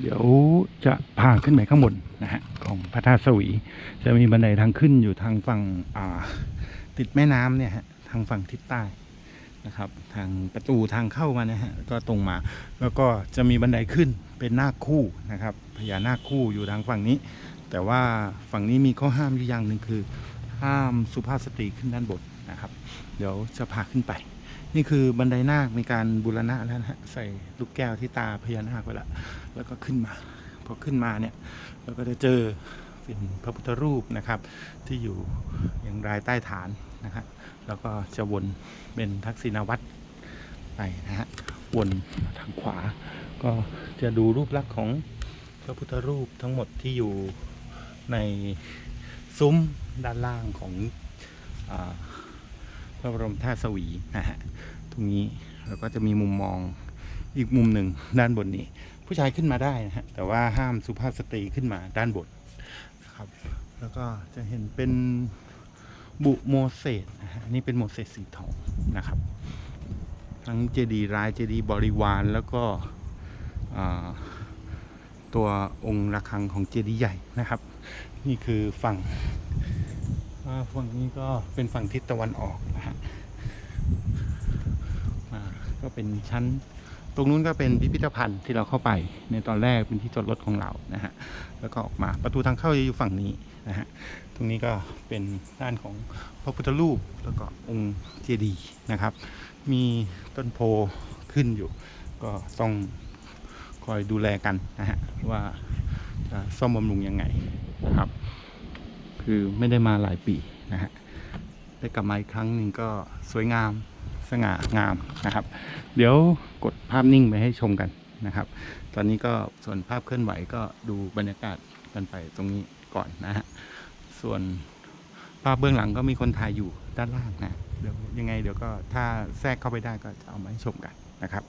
เดี๋ยวจะพาขึ้นไปข้างบนนะฮะของพระธาตุสวี จะมีบันไดทางขึ้นอยู่ทางฝั่งอ่าติดแม่น้ำเนี่ยฮะทางฝั่งทิศใต้นะครับ ทางประตูทางเข้ามานะฮะก็ตรงมา แล้วก็จะมีบันไดขึ้นเป็นนาคคู่นะครับพญานาคคู่อยู่ทางฝั่งนี้ แต่ว่าฝั่งนี้มีข้อห้ามอยู่อย่างหนึ่งคือ ห้ามสุภาพสตรีขึ้นด้านบนนะครับ เดี๋ยวจะพาขึ้นไป นี่คือบันไดนาคมีการบูรณะแล้วนะฮะใส่ลูกแก้วที่ตาพญานาคไว้แล้วแล้วก็ขึ้นมาพอขึ้นมาเนี่ยเราก็จะเจอเป็นพระพุทธรูปนะครับ ที่อยู่อย่างรายใต้ฐานนะครับแล้วก็จะวนเป็นทักษิณวัตรไปนะฮะวนทางขวา ก็จะดูรูปลักษณ์ของพระพุทธรูปทั้งหมดที่อยู่ในซุ้มด้านล่างของอา พระบรมธาตุสวีนะฮะตรงนี้แล้วก็จะมีมุมมองอีกมุมหนึ่งด้านบนนี้ ผู้ชายขึ้นมาได้นะฮะแต่ว่าห้ามสุภาพสตรีขึ้นมาด้านบนนะครับ แล้วก็จะเห็นเป็นบุโมเสสนะฮะนี่เป็นโมเสสสีทองนะครับ ทั้งเจดีย์ร้ายเจดีย์บริวารแล้วก็ตัวองค์ระฆังของเจดีย์ใหญ่นะครับ นี่คือฝั่งฝั่งนี้ก็เป็นฝั่งทิศตะวันออกนะฮะอ่า ก็เป็นชั้น ตรงนู้นก็เป็นพิพิธภัณฑ์ที่เราเข้าไป ในตอนแรกเป็นที่จอดรถของเรานะฮะแล้วก็ออกมาประตูทางเข้าจะอยู่ฝั่งนี้นะฮะตรงนี้ก็เป็นด้านของพระพุทธรูปแล้วก็องค์เจดีย์นะครับ มีต้นโพขึ้นอยู่ ก็ต้องคอยดูแลกันนะฮะว่าจะซ่อมบำรุงยังไงนะครับ คือไม่ได้มาหลายปีนะฮะได้กลับมาอีกครั้งหนึ่งก็สวยงาม สง่างามนะครับ เดี๋ยวกดภาพนิ่งไปให้ชมกันนะครับ ตอนนี้ก็ส่วนภาพเคลื่อนไหวก็ดูบรรยากาศกันไปตรงนี้ก่อนนะฮะส่วนภาพเบื้องหลังก็มีคนถ่ายอยู่ด้านล่างนะเดี๋ยวยังไงเดี๋ยวก็ถ้าแทรกเข้าไปได้ก็จะเอามาให้ชมกันนะครับ